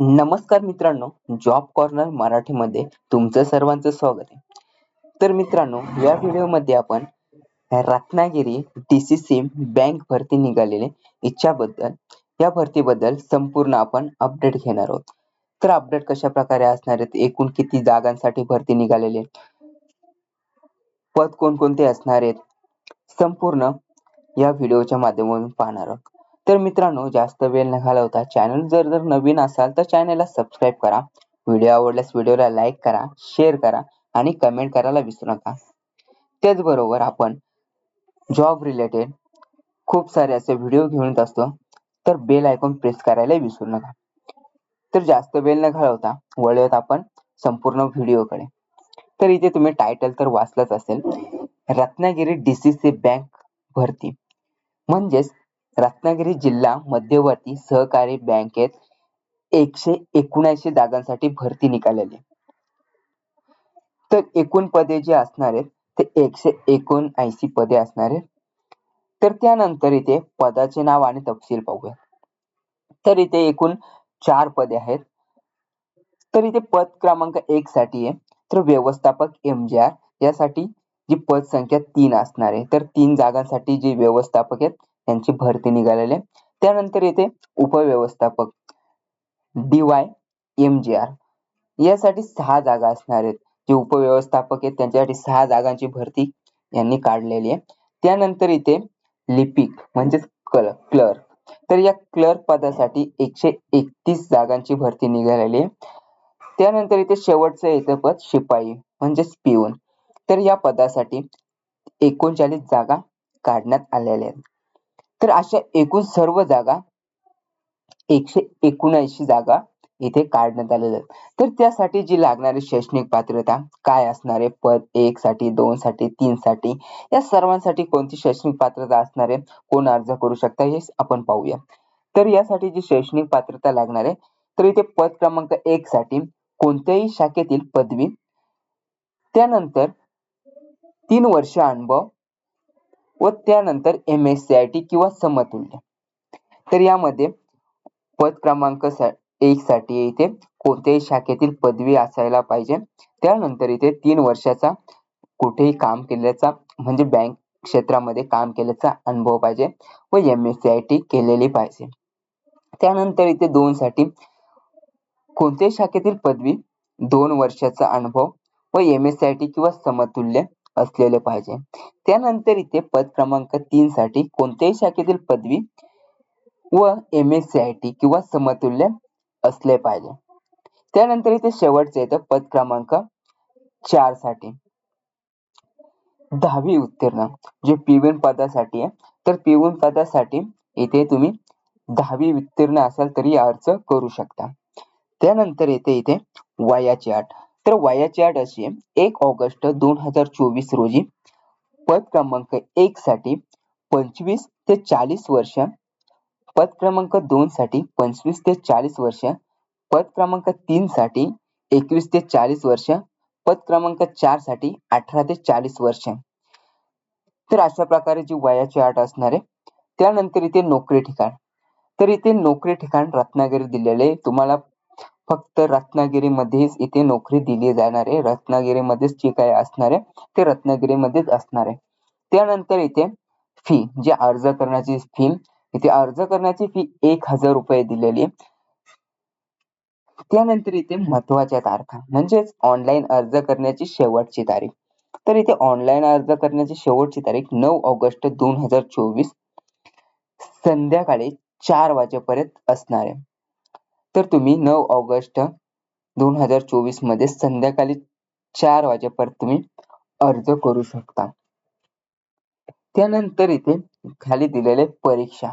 नमस्कार मित्रांनो job corner मराठीमध्ये तुमचं सर्वांचं स्वागत आहे. तर मित्रांनो या व्हिडिओमध्ये आपण Ratnagiri D C C bank भरती निघालेले इच्छाबद्दल या भरतीबद्दल संपूर्ण आपण अपडेट घेणार आहोत. तर अपडेट कशा प्रकारे असणार आहेत? एकूण किती जागांसाठी भरती निघालेली पद कोणकोणते असणार आहेत? संपूर्ण या व्हिडिओच्या माध्यमातून पाहणार आहोत. तर मित्रांनो जास्त वेळ न घालवता चॅनल जर जर नवीन असाल तर चॅनलला सबस्क्राईब करा. व्हिडिओ आवडल्यास व्हिडिओला लाईक करा शेअर करा आणि कमेंट करायला विसरू नका. त्याचबरोबर आपण जॉब रिलेटेड खूप सारे असे व्हिडिओ घेऊन येत असतो तर बेल आयकॉन प्रेस करायला विसरू नका. तर जास्त वेळ न घालवता वळूयात आपण संपूर्ण व्हिडिओकडे तर इथे तुम्ही टायटल तर वाचलंच असेल रत्नागिरी डीसीसी बँक भरती. म्हणजेच रत्नागिरी जिल्हा मध्यवर्ती सहकारी बँकेत एकशे एकोणऐंशी जागांसाठी भरती निघालेली. तर एकूण पदे जी असणार आहेत ते एकशे एकोणऐंशी पदे असणार आहेत. तर त्यानंतर इथे पदाचे नाव आणि तपशील पाहूया. तर इथे एकूण चार पदे आहेत. तर इथे पद क्रमांक एक साठी आहे. तर व्यवस्थापक एम आर यासाठी जी पद संख्या तीन असणार आहे. तर तीन जागांसाठी जे व्यवस्थापक आहेत यांची भरती निघालेली आहे. त्यानंतर येते उपव्यवस्थापक. D Y M G R. यासाठी सहा जागा असणार आहेत. जे उपव्यवस्थापक आहेत त्यांच्यासाठी सहा जागांची भरती यांनी काढलेली आहे. त्यानंतर इथे लिपिक म्हणजेच क्लर्क. तर या क्लर्क पदासाठी एकशे एकतीस जागांची भरती निघालेली आहे. त्यानंतर इथे शेवटचं येतं पद शिपाई म्हणजेच पिऊन तर या पदासाठी एकोणचाळीस जागा काढण्यात आलेल्या आहेत. तर अशा एकूण सर्व जागा एकशे एकोणऐंशी जागा इथे काढण्यात आलेल्या आहेत. तर त्यासाठी जी लागणारी शैक्षणिक पात्रता काय असणार आहे पद एक साठी दोन साठी तीन साठी या सर्वांसाठी कोणती शैक्षणिक पात्रता असणार आहे कोण अर्ज करू शकता हे आपण पाहूया. तर यासाठी जी शैक्षणिक पात्रता लागणार आहे तर इथे पद क्रमांक एक साठी कोणत्याही शाखेतील पदवी त्यानंतर तीन वर्ष अनुभव व त्यानंतर M S C I T किंवा समतुल्य. तर यामध्ये पद क्रमांक एक साठी इथे कोणत्याही शाखेतील पदवी असायला पाहिजे. त्यानंतर इथे तीन वर्षाचा कुठेही काम केल्याचा म्हणजे बँक क्षेत्रामध्ये काम केल्याचा अनुभव पाहिजे व M S C I T केलेली पाहिजे. त्यानंतर इथे दोन साठी कोणत्याही शाखेतील पदवी दोन वर्षाचा अनुभव व M S C I T किंवा समतुल्य असलेले पाहिजे. त्यानंतर इथे पद क्रमांक तीन साठी कोणत्याही शाखेतील पदवी व M S C I T किंवा समतुल्य असले पाहिजे. त्यानंतर इथे शेवटचे येतं पद क्रमांक चारसाठी. दहावी उत्तीर्ण. जे पिवन पदासाठी आहे तर पिवन पदासाठी इथे तुम्ही दहावी उत्तीर्ण असाल तरी अर्ज करू शकता. त्यानंतर येते इथे वयाची अट. तर वयाची अट अशी आहे. एक ऑगस्ट दोन हजार चोवीस रोजी पद क्रमांक एक साठी पंचवीस ते चाळीस वर्ष पद क्रमांक दोन साठी पंचवीस ते चाळीस वर्ष पद क्रमांक तीन साठी एकवीस ते चाळीस वर्ष पद क्रमांक चारसाठी अठरा ते चाळीस वर्ष. तर अशा प्रकारे जी वयाची अट असणार आहे त्यानंतर इथे नोकरी ठिकाण. तर इथे नोकरी ठिकाण रत्नागिरी दिलेले तुम्हाला फक्त रत्नागिरीमध्येच इथे नोकरी दिली जाणार आहे. रत्नागिरीमध्येच जे काय असणार आहे ते रत्नागिरीमध्येच असणार आहे. त्यानंतर इथे फी जे अर्ज करण्याची फी इथे अर्ज करण्याची फी एक हजार रुपये दिलेली आहे. त्यानंतर इथे महत्त्वाच्या तारखा म्हणजेच ऑनलाईन अर्ज करण्याची शेवटची तारीख. तर इथे ऑनलाईन अर्ज करण्याची शेवटची तारीख नऊ ऑगस्ट दोन हजार चोवीस संध्याकाळी चार वाजेपर्यंत असणार आहे. तर तुम्ही नऊ ऑगस्ट दोन हजार चोवीसमध्ये संध्याकाळी चार वाजेपर्यंत तुम्ही अर्ज करू शकता. त्यानंतर इथे खाली दिलेले परीक्षा.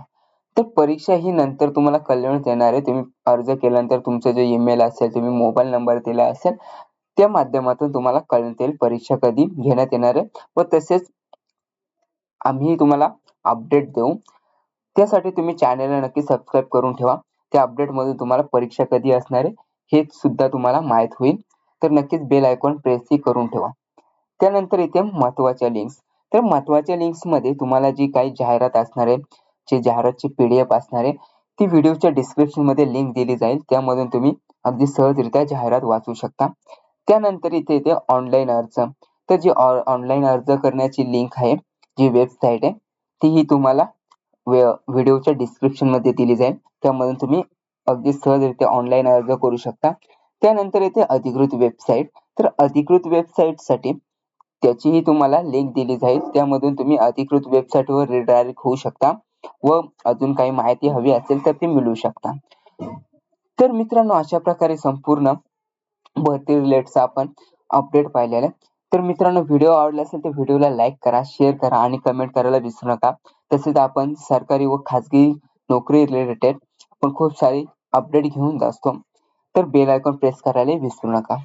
तर परीक्षा ही नंतर तुम्हाला कळवण्यात येणार आहे. तुम्ही अर्ज केल्यानंतर तुमचा जो ईमेल असेल तुम्ही मोबाईल नंबर दिला असेल त्या माध्यमातून तुम्हाला कळण्यात येईल परीक्षा कधी घेण्यात येणार आहे व तसेच आम्ही तुम्हाला अपडेट देऊ. त्यासाठी तुम्ही चॅनेलला नक्की सबस्क्राईब करून ठेवा. त्या अपडेटमधून तुम्हाला परीक्षा कधी असणार आहे हे सुद्धा तुम्हाला माहीत होईल. तर नक्कीच बेल आयकॉन प्रेसही करून ठेवा. त्यानंतर इथे महत्त्वाच्या लिंक्स तर महत्त्वाच्या लिंक्समध्ये तुम्हाला जी काही जाहिरात असणार आहे जे जाहिरातची पी डी असणार आहे ती व्हिडिओच्या डिस्क्रिप्शनमध्ये लिंक दिली जाईल. त्यामधून तुम्ही अगदी सहजरित्या जाहिरात वाचू शकता. त्यानंतर इथे येते ऑनलाईन अर्ज. तर जी ऑनलाईन अर्ज करण्याची लिंक आहे जी वेबसाईट आहे तीही तुम्हाला व्हिडिओच्या डिस्क्रिप्शनमध्ये दिली जाईल. त्यामधून तुम्ही अगदी सहजरित्या ऑनलाईन अर्ज करू शकता. त्यानंतर येते अधिकृत वेबसाईट तर अधिकृत वेबसाईटसाठी त्याचीही तुम्हाला लिंक दिली जाईल. त्यामधून तुम्ही अधिकृत वेबसाईटवर रिडायरेक्ट होऊ शकता व अजून काही माहिती हवी असेल तर ती मिळवू शकता. तर मित्रांनो अशा प्रकारे संपूर्ण भरती रिलेटचा आपण अपडेट पाहिलेला आहे. तर मित्रांनो व्हिडिओ आवडला असेल तर व्हिडिओला लाईक करा शेअर करा आणि कमेंट करायला विसरू नका. तसेच आपण सरकारी व खाजगी नोकरी रिलेटेड आपण खूप सारी अपडेट घेऊन असतो तर बेल आयकॉन प्रेस करायला विसरू नका.